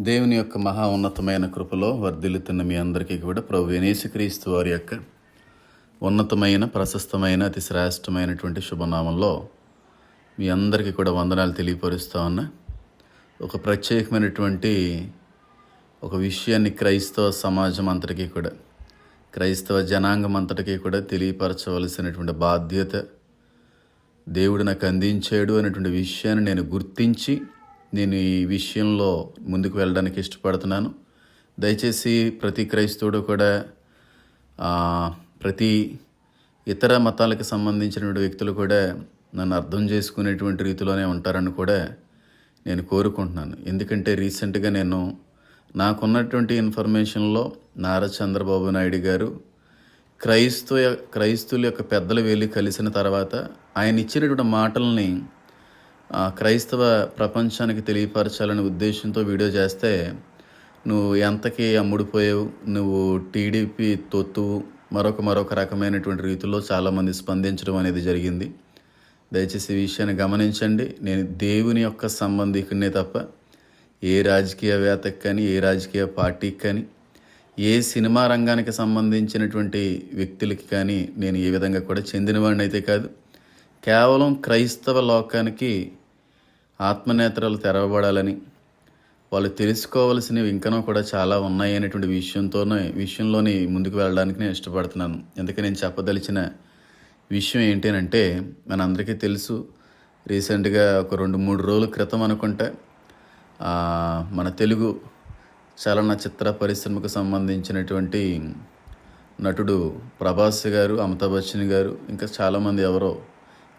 దేవుని యొక్క మహా ఉన్నతమైన కృపలో వర్ధిల్లుతున్న మీ అందరికీ కూడా ప్రభు వినేశక్రీస్తు వారి యొక్క ఉన్నతమైన ప్రశస్తమైన అతి శ్రేష్టమైనటువంటి శుభనామంలో మీ అందరికీ కూడా వందనాలు తెలియపరుస్తూ ఉన్నా. ఒక ప్రత్యేకమైనటువంటి ఒక విషయాన్ని క్రైస్తవ సమాజం అంతటికీ కూడా క్రైస్తవ జనాంగం అంతటికీ కూడా తెలియపరచవలసినటువంటి బాధ్యత దేవుడు నాకు అందించాడు అనేటువంటి విషయాన్ని నేను గుర్తించి నేను ఈ విషయంలో ముందుకు వెళ్ళడానికి ఇష్టపడుతున్నాను. దయచేసి ప్రతి క్రైస్తవుడు కూడా ప్రతి ఇతర మతాలకు సంబంధించినటువంటి వ్యక్తులు కూడా నన్ను అర్థం చేసుకునేటువంటి రీతిలోనే ఉంటారని కూడా నేను కోరుకుంటున్నాను. ఎందుకంటే రీసెంట్గా నేను నాకున్నటువంటి ఇన్ఫర్మేషన్లో నారా చంద్రబాబు నాయుడు గారు క్రైస్తవ క్రైస్తువుల యొక్క పెద్దలు వెళ్ళి కలిసిన తర్వాత ఆయన ఇచ్చినటువంటి మాటల్ని క్రైస్తవ ప్రపంచానికి తెలియపరచాలనే ఉద్దేశంతో వీడియో చేస్తే నువ్వు ఎంతకి అమ్ముడుపోయావు నువ్వు టీడీపీ తొత్తు మరొక మరొక రకమైనటువంటి రీతిలో చాలామంది స్పందించడం అనేది జరిగింది. దయచేసి ఈ విషయాన్ని గమనించండి. నేను దేవుని యొక్క సంబంధికునే తప్ప ఏ రాజకీయవేత్తకి కానీ ఏ రాజకీయ పార్టీకి కానీ ఏ సినిమా రంగానికి సంబంధించినటువంటి వ్యక్తులకి కానీ నేను ఏ విధంగా కూడా చెందినవాడిని అయితే కాదు కేవలం క్రైస్తవ లోకానికి ఆత్మనేత్రాలు తెరవబడాలని. వాళ్ళు తెలుసుకోవాల్సినవి ఇంకనో కూడా చాలా ఉన్నాయి అనేటువంటి విషయంతోనే విషయంలోని ముందుకు వెళ్ళడానికి నేను ఇష్టపడుతున్నాను. ఎందుకని నేను చెప్పదలిచిన విషయం ఏంటంటే మనందరికీ తెలుసు రీసెంట్గా ఒక రెండు మూడు రోజుల క్రితం అనుకుంటే మన తెలుగు చలనచిత్ర పరిశ్రమకు సంబంధించినటువంటి నటుడు ప్రభాస్ గారు అమితాబ్ బచ్చన్ గారు ఇంకా చాలామంది ఎవరో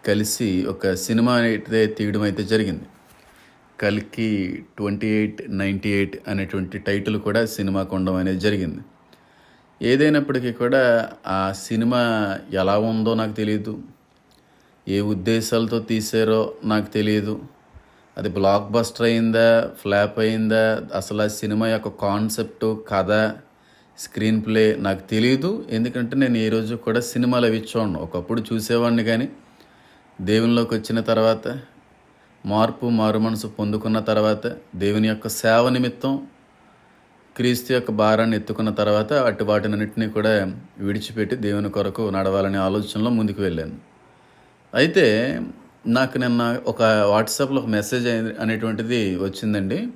కలిసి ఒక సినిమా అయితే తీయడం అయితే జరిగింది. కల్కి ట్వంటీ ఎయిట్ నైంటీ ఎయిట్ అనేటువంటి టైటిల్ కూడా సినిమా కొండం అనేది జరిగింది. ఏదైనప్పటికీ కూడా ఆ సినిమా ఎలా ఉందో నాకు తెలియదు ఏ ఉద్దేశాలతో తీసారో నాకు తెలియదు అది బ్లాక్ బస్టర్ అయిందా ఫ్లాప్ అయిందా అసలు ఆ సినిమా యొక్క కాన్సెప్ట్ కథ స్క్రీన్ ప్లే నాకు తెలియదు ఎందుకంటే నేను ఈ రోజు కూడా సినిమాలు అవి చూడను. ఒకప్పుడు చూసేవాడిని కానీ దేవునిలోకి వచ్చిన తర్వాత మార్పు మారు మనసు పొందుకున్న తర్వాత దేవుని యొక్క సేవ నిమిత్తం క్రీస్తు యొక్క భారాన్ని ఎత్తుకున్న తర్వాత అటు వాటినన్నింటినీ కూడా విడిచిపెట్టి దేవుని కొరకు నడవాలనే ఆలోచనలో ముందుకు వెళ్ళాను. అయితే నాకు నిన్న ఒక వాట్సాప్లో ఒక మెసేజ్ అనేటువంటిది వచ్చిందండి.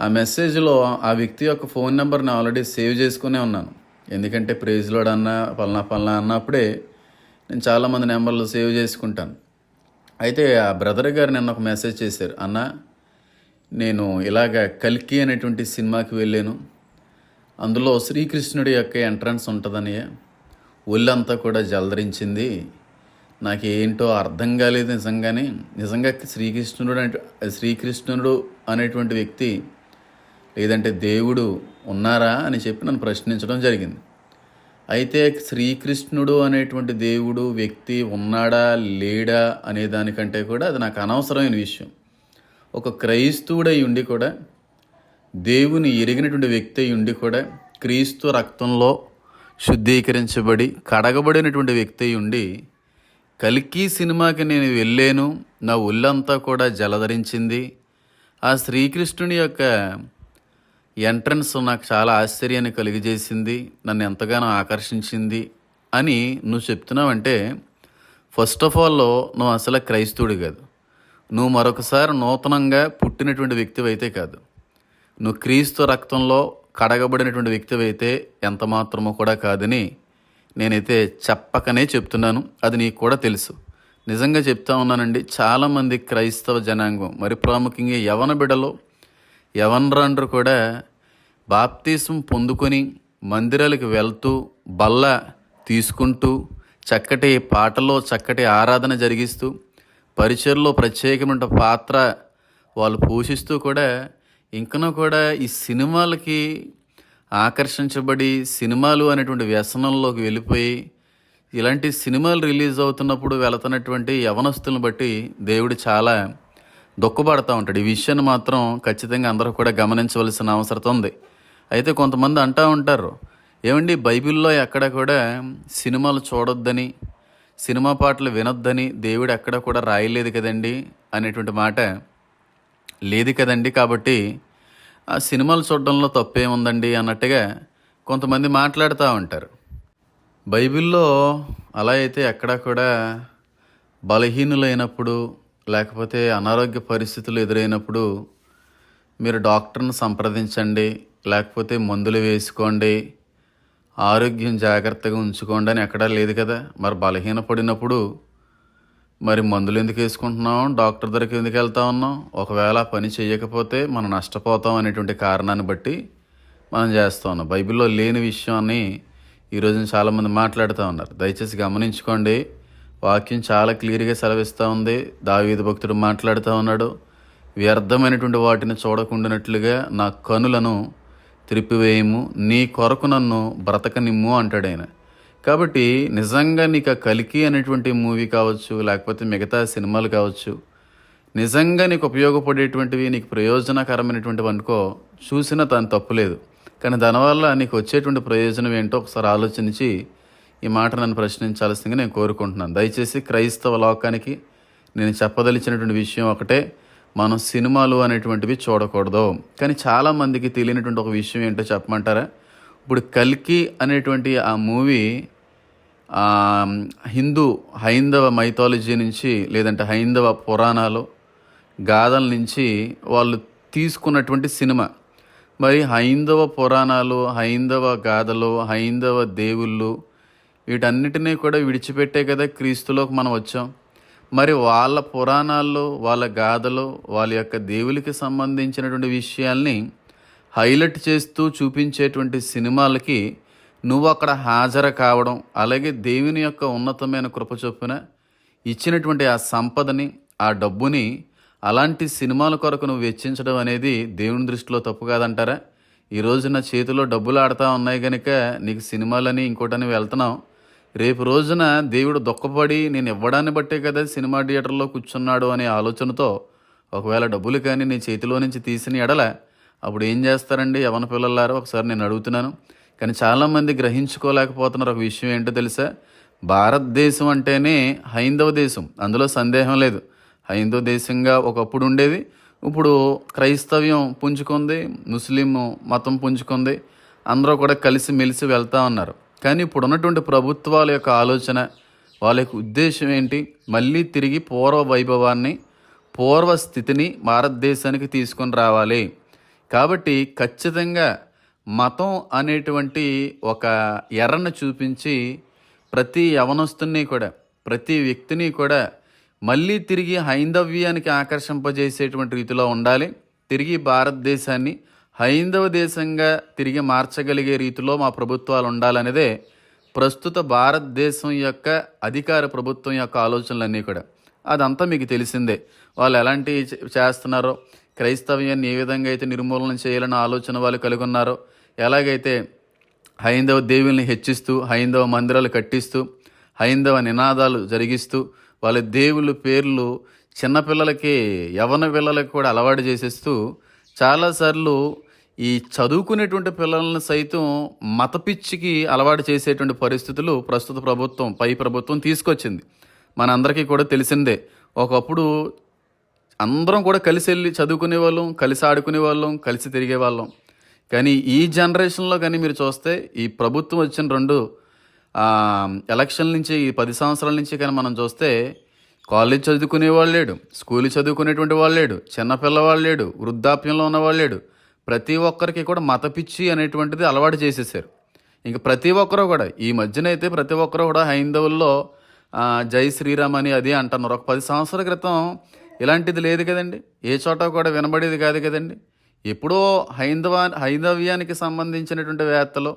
ఆ మెసేజ్లో ఆ వ్యక్తి యొక్క ఫోన్ నెంబర్ని ఆల్రెడీ సేవ్ చేసుకునే ఉన్నాను. ఎందుకంటే ప్రైజ్లోడ్ పలానా పలానా అన్నప్పుడే నేను చాలామంది నెంబర్లు సేవ్ చేసుకుంటాను. అయితే ఆ బ్రదర్ గారు నిన్న ఒక మెసేజ్ చేశారు అన్న నేను ఇలాగ కల్కి అనేటువంటి సినిమాకి వెళ్ళాను. అందులో శ్రీకృష్ణుడి యొక్క ఎంట్రన్స్ ఉంటుందని ఒళ్ళంతా కూడా జలదరించింది. నాకు ఏంటో అర్థం కాలేదు నిజంగానే. నిజంగా శ్రీకృష్ణుడు అంటే శ్రీకృష్ణుడు అనేటువంటి వ్యక్తి లేదంటే దేవుడు ఉన్నారా అని చెప్పి నన్ను ప్రశ్నించడం జరిగింది. అయితే శ్రీకృష్ణుడు అనేటువంటి దేవుడు వ్యక్తి ఉన్నాడా లేడా అనే దానికంటే కూడా అది నాకు అనవసరమైన విషయం. ఒక క్రైస్తవుడై ఉండి కూడా దేవుని ఎరిగినటువంటి వ్యక్తి అయి ఉండి కూడా క్రీస్తు రక్తంలో శుద్ధీకరించబడి కడగబడినటువంటి వ్యక్తి అయి ఉండి కలికి సినిమాకి నేను వెళ్ళాను నా ఒళ్ళంతా కూడా జలధరించింది. ఆ శ్రీకృష్ణుని యొక్క ఎంట్రన్స్ నాకు చాలా ఆశ్చర్యాన్ని కలిగజేసింది నన్ను ఎంతగానో ఆకర్షించింది అని నువ్వు చెప్తున్నావంటే ఫస్ట్ ఆఫ్ ఆల్ నువ్వు అసలు క్రైస్తవుడు కాదు. నువ్వు మరొకసారి నూతనంగా పుట్టినటువంటి వ్యక్తి అయితే కాదు. నువ్వు క్రీస్తు రక్తంలో కడగబడినటువంటి వ్యక్తి అయితే ఎంత మాత్రమో కూడా కాదని నేనైతే చెప్పకనే చెప్తున్నాను. అది నీకు కూడా తెలుసు. నిజంగా చెప్తా ఉన్నానండి చాలామంది క్రైస్తవ జనాంగం మరి ప్రాముఖ్యంగా యవన బిడలో యవనరాండ్రు కూడా బాప్తీసం పొందుకొని మందిరాలకు వెళ్తూ బల్ల తీసుకుంటూ చక్కటి పాటలో చక్కటి ఆరాధన జరిగిస్తూ పరిచయలో ప్రత్యేకమైన పాత్ర వాళ్ళు పోషిస్తూ కూడా ఇంకనూ కూడా ఈ సినిమాలకి ఆకర్షించబడి సినిమాలు అనేటువంటి వ్యసనంలోకి వెళ్ళిపోయి ఇలాంటి సినిమాలు రిలీజ్ అవుతున్నప్పుడు వెళుతున్నటువంటి యవనస్తులను బట్టి దేవుడు చాలా దుఃఖపడతా ఉంటాడు. ఈ విషయాన్ని మాత్రం ఖచ్చితంగా అందరూ కూడా గమనించవలసిన అవసరం ఉంది. అయితే కొంతమంది అంటూ ఉంటారు ఏమండి బైబిల్లో ఎక్కడ కూడా సినిమాలు చూడొద్దని సినిమా పాటలు వినొద్దని దేవుడు ఎక్కడ కూడా రాయలేదు కదండి అనేటువంటి మాట లేదు కదండి. కాబట్టి ఆ సినిమాలు చూడడంలో తప్పేముందండి అన్నట్టుగా కొంతమంది మాట్లాడుతూ ఉంటారు. బైబిల్లో అలా అయితే ఎక్కడా కూడా బలహీనులైనప్పుడు లేకపోతే అనారోగ్య పరిస్థితులు ఎదురైనప్పుడు మీరు డాక్టర్ని సంప్రదించండి లేకపోతే మందులు వేసుకోండి ఆరోగ్యం జాగ్రత్తగా ఉంచుకోండి అని ఎక్కడా లేదు కదా. మరి బలహీనపడినప్పుడు మరి మందులు ఎందుకు వేసుకుంటున్నాం? డాక్టర్ దగ్గరికి ఎందుకు వెళ్తా ఉన్నాం? ఒకవేళ పని చేయకపోతే మనం నష్టపోతాం అనేటువంటి కారణాన్ని బట్టి మనం చేస్తూ ఉన్నాం. బైబిల్లో లేని విషయాన్ని ఈరోజు చాలామంది మాట్లాడుతూ ఉన్నారు. దయచేసి గమనించుకోండి. వాక్యం చాలా క్లియర్గా సెలవిస్తూ ఉంది. దావీద భక్తుడు మాట్లాడుతూ ఉన్నాడు. వ్యర్థమైనటువంటి వాటిని చూడకుండానట్లుగా నా కనులను త్రిప్పివేయము నీ కొరకు నన్ను బ్రతకనిమ్ము అంటాడు కాబట్టి నిజంగా నీకు ఆ కలికి అనేటువంటి మూవీ కావచ్చు లేకపోతే మిగతా సినిమాలు కావచ్చు నిజంగా నీకు ఉపయోగపడేటువంటివి నీకు ప్రయోజనకరమైనటువంటివి అనుకో చూసినా తను తప్పులేదు. కానీ దానివల్ల నీకు వచ్చేటువంటి ప్రయోజనం ఏంటో ఒకసారి ఆలోచించి ఈ మాట నన్ను ప్రశ్నించాల్సిందిగా నేను కోరుకుంటున్నాను. దయచేసి క్రైస్తవ లోకానికి నేను చెప్పదలిచినటువంటి విషయం ఒకటే. మనం సినిమాలు అనేటువంటివి చూడకూడదు. కానీ చాలామందికి తెలియనటువంటి ఒక విషయం ఏంటో చెప్పమంటారా? ఇప్పుడు కల్కి అనేటువంటి ఆ మూవీ హిందూ హైందవ మైథాలజీ నుంచి లేదంటే హైందవ పురాణాలు గాథల నుంచి వాళ్ళు తీసుకున్నటువంటి సినిమా. మరి హైందవ పురాణాలు హైందవ గాథలు హైందవ దేవుళ్ళు వీటన్నిటినీ కూడా విడిచిపెట్టే కదా క్రీస్తులోకి మనం వచ్చాం. మరి వాళ్ళ పురాణాల్లో వాళ్ళ గాథలో వాళ్ళ యొక్క దేవునికి సంబంధించినటువంటి విషయాల్ని హైలైట్ చేస్తూ చూపించేటువంటి సినిమాలకి నువ్వు అక్కడ హాజరు కావడం అలాగే దేవుని యొక్క ఉన్నతమైన కృప చొప్పున ఇచ్చినటువంటి ఆ సంపదని ఆ డబ్బుని అలాంటి సినిమాల కొరకు నువ్వు వెచ్చించడం అనేది దేవుని దృష్టిలో తప్పు కాదంటారా? ఈరోజు నా చేతిలో డబ్బులు ఆడుతూ ఉన్నాయి కనుక నీకు సినిమాలని ఇంకోటని వెళ్తున్నావు రేపు రోజున దేవుడు దుఃఖపడి నేను ఇవ్వడాన్ని బట్టే కదా సినిమా థియేటర్లో కూర్చున్నాడు అనే ఆలోచనతో ఒకవేళ డబ్బులు కానీ నీ చేతిలో నుంచి తీసిన ఎడల అప్పుడు ఏం చేస్తారండి? యవన పిల్లలారో ఒకసారి నేను అడుగుతున్నాను. కానీ చాలామంది గ్రహించుకోలేకపోతున్నారు. ఒక విషయం ఏంటో తెలుసా? భారతదేశం అంటేనే హైందవ దేశం. అందులో సందేహం లేదు. హైందవ దేశంగా ఒకప్పుడు ఉండేది. ఇప్పుడు క్రైస్తవ్యం పుంజుకుంది ముస్లిం మతం పుంజుకుంది. అందరూ కూడా కలిసి మెలిసి వెళ్తా ఉన్నారు. కానీ ఇప్పుడు ఉన్నటువంటి ప్రభుత్వాల యొక్క ఆలోచన వాళ్ళ యొక్క ఉద్దేశం ఏంటి? మళ్ళీ తిరిగి పూర్వ వైభవాన్ని పూర్వ స్థితిని భారతదేశానికి తీసుకొని రావాలి. కాబట్టి ఖచ్చితంగా మతం అనేటువంటి ఒక ఎర్రను చూపించి ప్రతి యవనస్తుని కూడా ప్రతి వ్యక్తిని కూడా మళ్ళీ తిరిగి హైందవ్యానికి ఆకర్షింపజేసేటువంటి రీతిలో ఉండాలి. తిరిగి భారతదేశాన్ని హైందవ దేశంగా తిరిగి మార్చగలిగే రీతిలో మా ప్రభుత్వాలు ఉండాలనేదే ప్రస్తుత భారతదేశం యొక్క అధికార ప్రభుత్వం యొక్క ఆలోచనలన్నీ కూడా. అదంతా మీకు తెలిసిందే. వాళ్ళు ఎలాంటి చేస్తున్నారో క్రైస్తవ్యాన్ని ఏ విధంగా అయితే నిర్మూలన చేయాలన్న ఆలోచన వాళ్ళు కలిగి ఉన్నారో ఎలాగైతే హైందవ దేవుల్ని హెచ్చిస్తూ హైందవ మందిరాలు కట్టిస్తూ హైందవ నినాదాలు జరిగిస్తూ వాళ్ళ దేవుళ్ళ పేర్లు చిన్నపిల్లలకి యవన పిల్లలకి కూడా అలవాటు చేసేస్తూ చాలాసార్లు ఈ చదువుకునేటువంటి పిల్లలను సైతం మతపిచ్చికి అలవాటు చేసేటువంటి పరిస్థితులు ప్రస్తుత ప్రభుత్వం పై ప్రభుత్వం తీసుకొచ్చింది. మనందరికీ కూడా తెలిసిందే. ఒకప్పుడు అందరం కూడా కలిసి వెళ్ళి చదువుకునే వాళ్ళం కలిసి ఆడుకునే వాళ్ళం కలిసి తిరిగే వాళ్ళం. కానీ ఈ జనరేషన్లో కానీ మీరు చూస్తే ఈ ప్రభుత్వం వచ్చిన రెండు ఎలక్షన్ నుంచి ఈ పది సంవత్సరాల నుంచి కానీ మనం చూస్తే కాలేజ్ చదువుకునే వాళ్ళు లేడు స్కూల్ చదువుకునేటువంటి వాళ్ళు లేడు చిన్నపిల్లవాళ్ళు లేడు వృద్ధాప్యంలో ఉన్నవాళ్ళు లేడు ప్రతి ఒక్కరికి కూడా మత పిచ్చి అనేటువంటిది అలవాటు చేసేసారు. ఇంక ప్రతి ఒక్కరూ కూడా ఈ మధ్యన అయితే ప్రతి ఒక్కరూ కూడా హైందవుల్లో జై శ్రీరామ్ అని అది అంటున్నారు. ఒక పది సంవత్సరాల క్రితం ఇలాంటిది లేదు కదండి. ఏ చోట కూడా వినబడేది కాదు కదండి. ఎప్పుడో హైందవ హైందవ్యానికి సంబంధించినటువంటి వేత్తలు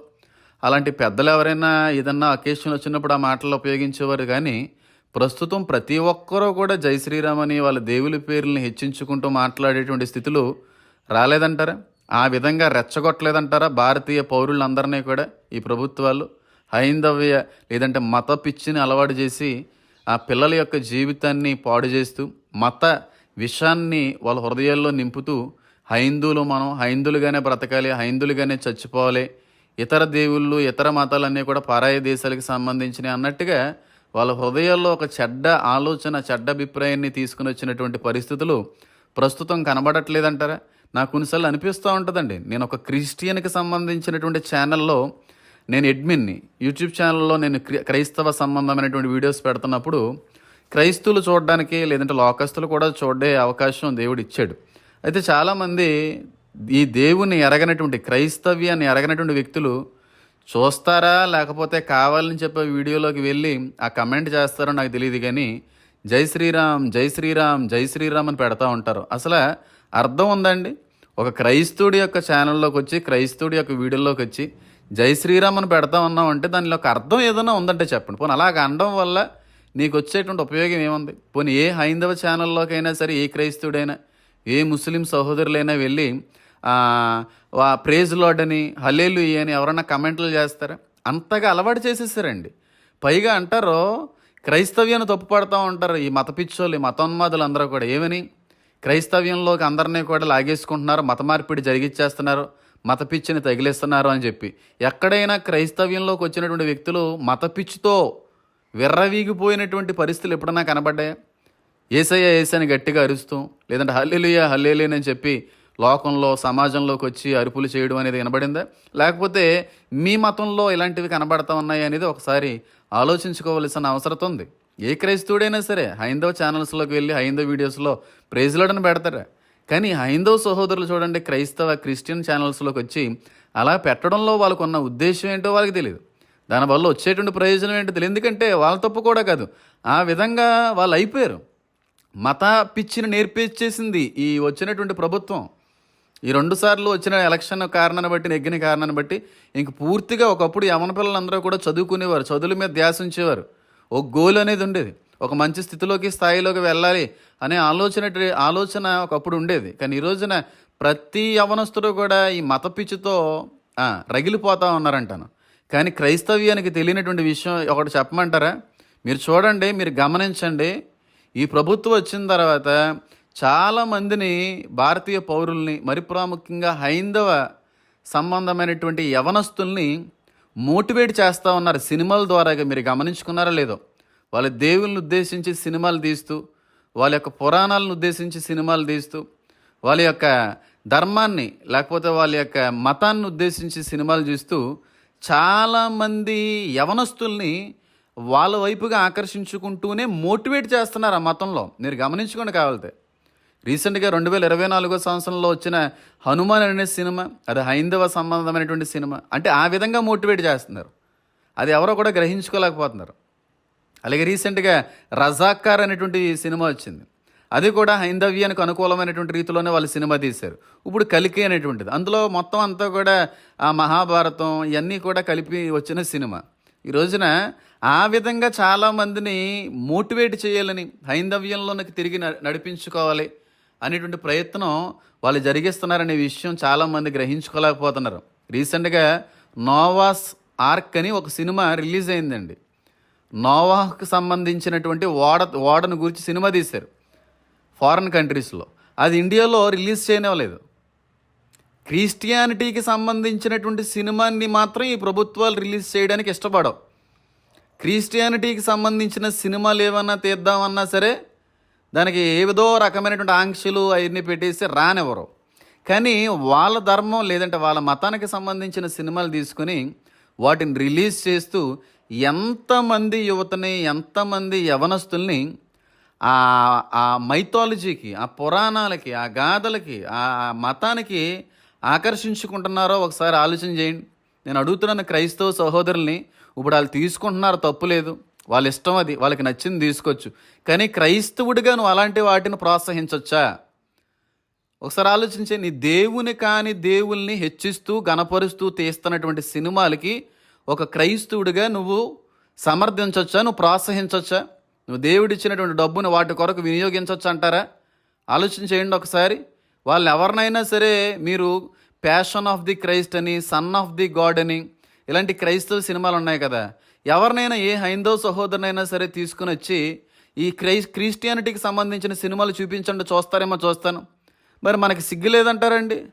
అలాంటి పెద్దలు ఎవరైనా ఏదన్నా అకేషన్ వచ్చినప్పుడు ఆ మాటలు ఉపయోగించేవారు కానీ ప్రస్తుతం ప్రతి ఒక్కరూ కూడా జై శ్రీరామ్ అని వాళ్ళ దేవుని పేర్లను హెచ్చించుకుంటూ మాట్లాడేటువంటి స్థితులు రాలేదంటారా? ఆ విధంగా రెచ్చగొట్టలేదంటారా భారతీయ పౌరులందరినీ కూడా ఈ ప్రభుత్వాలు? హైందవ్య లేదంటే మత పిచ్చిని అలవాటు చేసి ఆ పిల్లల యొక్క జీవితాన్ని పాడు చేస్తూ మత విషాన్ని వాళ్ళ హృదయాల్లో నింపుతూ హైందువులు మనం హైందులుగానే బ్రతకాలి హైందులుగానే చచ్చిపోవాలి ఇతర దేవుళ్ళు ఇతర మతాలన్నీ కూడా పరాయ దేశాలకు సంబంధించినవి అన్నట్టుగా వాళ్ళ హృదయాల్లో ఒక చెడ్డ ఆలోచన చెడ్డ అభిప్రాయాన్ని తీసుకుని వచ్చినటువంటి పరిస్థితులు ప్రస్తుతం కనబడట్లేదంటారా? నాకు కొన్నిసార్లు అనిపిస్తూ ఉంటుందండి. నేను ఒక క్రిస్టియన్కి సంబంధించినటువంటి ఛానల్లో నేను అడ్మిన్ని యూట్యూబ్ ఛానల్లో నేను క్రి- క్రైస్తవ సంబంధమైనటువంటి వీడియోస్ పెడుతున్నప్పుడు క్రైస్తువులు చూడడానికి లేదంటే లోకస్తులు కూడా చూడే అవకాశం దేవుడు ఇచ్చాడు అయితే చాలామంది ఈ దేవుని ఎరగనటువంటి క్రైస్తవ్యాన్ని ఎరగనటువంటి వ్యక్తులు చూస్తారా లేకపోతే కావాలని చెప్పే వీడియోలోకి వెళ్ళి ఆ కమెంట్ చేస్తారో నాకు తెలియదు కానీ జై శ్రీరామ్ జై శ్రీరామ్ జై శ్రీరామ్ అని పెడతా ఉంటారు. అసలు అర్థం ఉందండి? ఒక క్రైస్తవుడి యొక్క ఛానల్లోకి వచ్చి క్రైస్తవుడి యొక్క వీడియోలోకి వచ్చి జై శ్రీరామ్ అని పెడతా ఉన్నాం అంటే దానిలో ఒక అర్థం ఏదైనా ఉందంటే చెప్పండి. పోనీ అలాగ అనడం వల్ల నీకు వచ్చేటువంటి ఉపయోగం ఏముంది? పోనీ ఏ హైందవ ఛానల్లోకైనా సరే ఏ క్రైస్తవుడైనా ఏ ముస్లిం సహోదరులైనా వెళ్ళి ఆ, ప్రేజ్ లాడ్ అని హలేలు అని ఎవరన్నా కమెంట్లు చేస్తారా? అంతగా అలవాటు చేసేసారండి. పైగా అంటారు క్రైస్తవ్యాన్ని తప్పుపడతా ఉంటారు ఈ మత పిచ్చోళ్ళు ఈ మతోన్మాదులు అందరూ కూడా. ఏమని? క్రైస్తవ్యంలోకి అందరినీ కూడా లాగేసుకుంటున్నారు మత మార్పిడి జరిగిచ్చేస్తున్నారు మత పిచ్చిని తగిలిస్తున్నారు అని చెప్పి. ఎక్కడైనా క్రైస్తవ్యంలోకి వచ్చినటువంటి వ్యక్తులు మత పిచ్చితో విర్రవీగిపోయినటువంటి పరిస్థితులు ఎప్పుడన్నా కనబడ్డాయా? ఏసయ్య ఏసని గట్టిగా అరుస్తూ లేదంటే హల్లెలుయ హల్లేలేనని అని చెప్పి లోకంలో సమాజంలోకి వచ్చి అరుపులు చేయడం అనేది కనబడిందా? లేకపోతే మీ మతంలో ఇలాంటివి కనబడతా ఉన్నాయి అనేది ఒకసారి ఆలోచించుకోవలసిన అవసరం ఉంది. ఏ క్రైస్తవుడైనా సరే హైందవ ఛానల్స్లోకి వెళ్ళి హైందవ వీడియోస్లో ప్రైజ్లోడని పెడతారా. కానీ హైందవ సహోదరులు చూడండి క్రైస్తవ క్రిస్టియన్ ఛానల్స్లోకి వచ్చి అలా పెట్టడంలో వాళ్ళకు ఉన్న ఉద్దేశం ఏంటో వాళ్ళకి తెలియదు దానివల్ల వచ్చేటువంటి ప్రయోజనం ఏంటో తెలియదు ఎందుకంటే వాళ్ళ తప్పు కూడా కాదు. ఆ విధంగా వాళ్ళు అయిపోయారు. మత పిచ్చిని నేర్పించేసింది ఈ వచ్చినటువంటి ప్రభుత్వం. ఈ రెండు సార్లు వచ్చిన ఎలక్షన్ కారణాన్ని బట్టి నెగ్గిన కారణాన్ని బట్టి ఇంక పూర్తిగా ఒకప్పుడు యవన పిల్లలందరూ కూడా చదువుకునేవారు. చదువుల మీద ధ్యాస ఉంచేవారు. ఒక గోల్ అనేది ఉండేది. ఒక మంచి స్థితిలోకి స్థాయిలోకి వెళ్ళాలి అనే ఆలోచన ఆలోచన ఒకప్పుడు ఉండేది. కానీ ఈ రోజున ప్రతి యవనస్తుడు కూడా ఈ మత పిచ్చితో రగిలిపోతా ఉన్నారంటాను. కానీ క్రైస్తవ్యానికి తెలియనటువంటి విషయం ఒకటి చెప్పమంటారా? మీరు చూడండి మీరు గమనించండి. ఈ ప్రభుత్వం వచ్చిన తర్వాత చాలామందిని భారతీయ పౌరుల్ని మరి ప్రాముఖ్యంగా హైందవ సంబంధమైనటువంటి యవనస్తుల్ని మోటివేట్ చేస్తూ ఉన్నారు సినిమాల ద్వారా మీరు గమనించుకున్నారా లేదో. వాళ్ళ దేవుళ్ళని ఉద్దేశించి సినిమాలు తీస్తూ వాళ్ళ యొక్క పురాణాలను ఉద్దేశించి సినిమాలు తీస్తూ వాళ్ళ యొక్క ధర్మాన్ని లేకపోతే వాళ్ళ యొక్క మతాన్ని ఉద్దేశించి సినిమాలు చూస్తూ చాలామంది యవనస్తుల్ని వాళ్ళ వైపుగా ఆకర్షించుకుంటూనే మోటివేట్ చేస్తున్నారు ఆ మతంలో. మీరు గమనించుకోండి కావాలితే. రీసెంట్గా రెండు వేల ఇరవై నాలుగో సంవత్సరంలో వచ్చిన హనుమాన్ అనే సినిమా అది హైందవ సంబంధమైనటువంటి సినిమా. అంటే ఆ విధంగా మోటివేట్ చేస్తున్నారు. అది ఎవరో కూడా గ్రహించుకోలేకపోతున్నారు. అలాగే రీసెంట్గా రజాకార్ అనేటువంటి సినిమా వచ్చింది. అది కూడా హైందవ్యానికి అనుకూలమైనటువంటి రీతిలోనే వాళ్ళు సినిమా తీశారు. ఇప్పుడు కలికి అనేటువంటిది. అందులో మొత్తం అంతా కూడా ఆ మహాభారతం ఇవన్నీ కూడా కలిపి వచ్చిన సినిమా. ఈ రోజున ఆ విధంగా చాలామందిని మోటివేట్ చేయాలని హైందవ్యంలోనికి తిరిగి న- నడిపించుకోవాలి. అనేటువంటి ప్రయత్నం వాళ్ళు జరిగిస్తున్నారనే విషయం చాలామంది గ్రహించుకోలేకపోతున్నారు. రీసెంట్గా నోవాస్ ఆర్క్ అని ఒక సినిమా రిలీజ్ అయిందండి. నోవాహకు సంబంధించినటువంటి ఓడ ఓడను గురించి సినిమా తీశారు. ఫారిన్ కంట్రీస్లో. అది ఇండియాలో రిలీజ్ చేయనివ్వలేదు. క్రిస్టియానిటీకి సంబంధించినటువంటి సినిమాని మాత్రం ఈ ప్రభుత్వాలు రిలీజ్ చేయడానికి ఇష్టపడవు. క్రిస్టియానిటీకి సంబంధించిన సినిమాలు ఏమన్నా తీద్దామన్నా సరే దానికి ఏదో రకమైనటువంటి ఆంక్షలు అవన్నీ పెట్టేసి రానివ్వరు. కానీ వాళ్ళ ధర్మం లేదంటే వాళ్ళ మతానికి సంబంధించిన సినిమాలు తీసుకొని వాటిని రిలీజ్ చేస్తూ ఎంతమంది యువతని ఎంతమంది యవనస్తుల్ని ఆ ఆ మైథాలజీకి ఆ పురాణాలకి ఆ గాథలకి ఆ మతానికి ఆకర్షించుకుంటున్నారో ఒకసారి ఆలోచన చేయండి. నేను అడుగుతున్నాను క్రైస్తవ సహోదరుల్ని ఇప్పుడు వాళ్ళు తీసుకుంటున్నారు తప్పులేదు వాళ్ళ ఇష్టం అది వాళ్ళకి నచ్చింది తీసుకోవచ్చు. కానీ క్రైస్తవుడిగా నువ్వు అలాంటి వాటిని ప్రోత్సహించవచ్చా ఒకసారి ఆలోచించే నీ దేవుని కాని దేవుల్ని హెచ్చిస్తూ గణపరుస్తూ తీస్తున్నటువంటి సినిమాలకి ఒక క్రైస్తవుడిగా నువ్వు సమర్థించవచ్చా నువ్వు ప్రోత్సహించవచ్చా నువ్వు దేవుడిచ్చినటువంటి డబ్బును వాటి కొరకు వినియోగించవచ్చు అంటారా? ఆలోచన చేయండి ఒకసారి. వాళ్ళు ఎవరినైనా సరే మీరు ప్యాషన్ ఆఫ్ ది క్రైస్ట్ అని సన్ ఆఫ్ ది గాడ్ అని ఇలాంటి క్రైస్తవ సినిమాలు ఉన్నాయి కదా. ఎవరినైనా ఏ హైందవ సహోదరునైనా సరే తీసుకుని వచ్చి ఈ క్రై క్రిస్టియానిటీకి సంబంధించిన సినిమాలు చూపించండి చూస్తారేమో చూస్తాను. మరి మనకి సిగ్గు లేదంటారండి?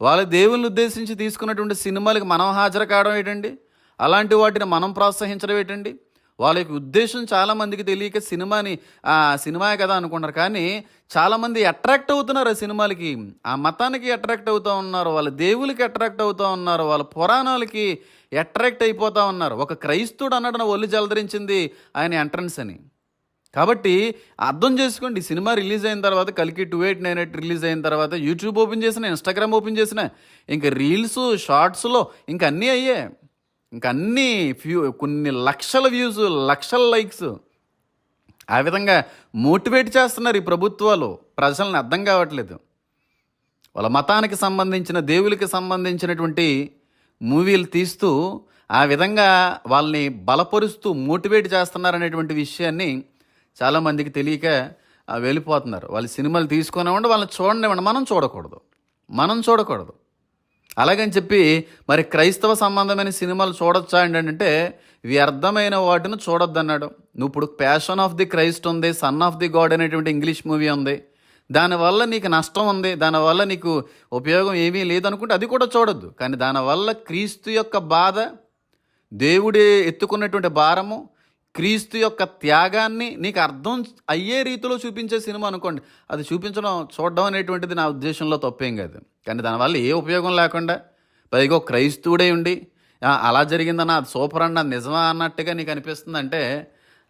వాళ్ళ దేవుళ్ళని ఉద్దేశించి తీసుకున్నటువంటి సినిమాలకి మనం హాజరు కావడం ఏంటండి? అలాంటి వాటిని మనం ప్రోత్సహించడం ఏంటండి? వాళ్ళ యొక్క ఉద్దేశం చాలామందికి తెలియక సినిమాని ఆ సినిమాయే కదా అనుకుంటారు. కానీ చాలామంది అట్రాక్ట్ అవుతున్నారు ఆ సినిమాలకి. ఆ మతానికి అట్రాక్ట్ అవుతూ ఉన్నారు వాళ్ళ దేవులకి అట్రాక్ట్ అవుతూ ఉన్నారు వాళ్ళ పురాణాలకి అట్రాక్ట్ అయిపోతూ ఉన్నారు. ఒక క్రైస్తుడు అన్నాడు నా ఒళ్ళు జలధరించింది ఆయన ఎంట్రన్స్ అని. కాబట్టి అర్థం చేసుకోండి సినిమా రిలీజ్ అయిన తర్వాత కలికి two eight nine eight release అయిన తర్వాత యూట్యూబ్ ఓపెన్ చేసిన ఇన్స్టాగ్రామ్ ఓపెన్ చేసిన ఇంకా రీల్స్ షార్ట్స్లో ఇంకా అన్నీ అయ్యే ఇంకా అన్నీ ఫ్యూ కొన్ని లక్షల వ్యూస్ లక్షల లైక్స్ ఆ విధంగా మోటివేట్ చేస్తున్నారు ఈ ప్రభుత్వాలు. ప్రజల్ని అర్థం కావట్లేదు. వాళ్ళ మతానికి సంబంధించిన దేవులకి సంబంధించినటువంటి మూవీలు తీస్తూ ఆ విధంగా వాళ్ళని బలపరుస్తూ మోటివేట్ చేస్తున్నారనేటువంటి విషయాన్ని చాలామందికి తెలియక వెళ్ళిపోతున్నారు. వాళ్ళు సినిమాలు తీసుకునేవ్వండి వాళ్ళని చూడనివ్వండి. మనం చూడకూడదు. మనం చూడకూడదు. అలాగని చెప్పి మరి క్రైస్తవ సంబంధమైన సినిమాలు చూడొచ్చా ఏంటంటే అంటే వ్యర్థమైన వాటిని చూడొద్దన్నాడు. నువ్వు ఇప్పుడు ప్యాషన్ ఆఫ్ ది క్రైస్ట్ ఉంది సన్ ఆఫ్ ది గాడ్ అనేటువంటి ఇంగ్లీష్ మూవీ ఉంది. దానివల్ల నీకు నష్టం ఉంది దానివల్ల నీకు ఉపయోగం ఏమీ లేదనుకుంటే అది కూడా చూడొద్దు. కానీ దానివల్ల క్రీస్తు యొక్క బాధ దేవుడే ఎత్తుకున్నటువంటి భారము క్రీస్తు యొక్క త్యాగాన్ని నీకు అర్థం అయ్యే రీతిలో చూపించే సినిమా అనుకోండి. అది చూపించడం చూడడం అనేటువంటిది నా ఉద్దేశంలో తప్పేం కాదు. కానీ దానివల్ల ఏ ఉపయోగం లేకుండా పైగా క్రైస్తవుడే ఉండి అలా జరిగిందన్న అది సూపర్ అన్న నిజమా అన్నట్టుగా నీకు అనిపిస్తుంది అంటే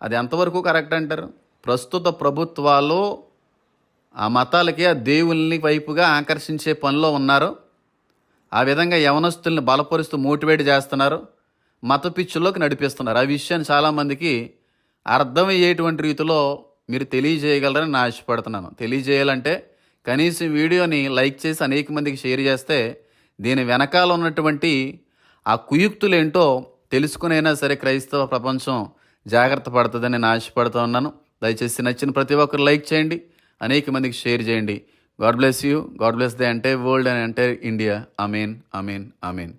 అది ఎంతవరకు కరెక్ట్ అంటారు? ప్రస్తుత ప్రభుత్వాలు ఆ మతాలకి ఆ దేవుల్ని వైపుగా ఆకర్షించే పనిలో ఉన్నారు. ఆ విధంగా యవనస్తుల్ని బలపరుస్తూ మోటివేట్ చేస్తున్నారు. మత పిచ్చుల్లోకి నడిపిస్తున్నారు. ఆ విషయాన్ని చాలామందికి అర్థమయ్యేటువంటి రీతిలో మీరు తెలియజేయగలరని నా ఆశపడుతున్నాను తెలియజేయాలంటే కనీసం వీడియోని లైక్ చేసి అనేక మందికి షేర్ చేస్తే దీని వెనకాల ఉన్నటువంటి ఆ కుయుక్తులేంటో తెలుసుకునైనా సరే క్రైస్తవ ప్రపంచం జాగ్రత్త పడుతుందని నేను ఆశపడుతూ ఉన్నాను. దయచేసి నచ్చిన ప్రతి ఒక్కరు లైక్ చేయండి. అనేక మందికి షేర్ చేయండి. God bless you. God bless the entire world and entire India. Amen amen amen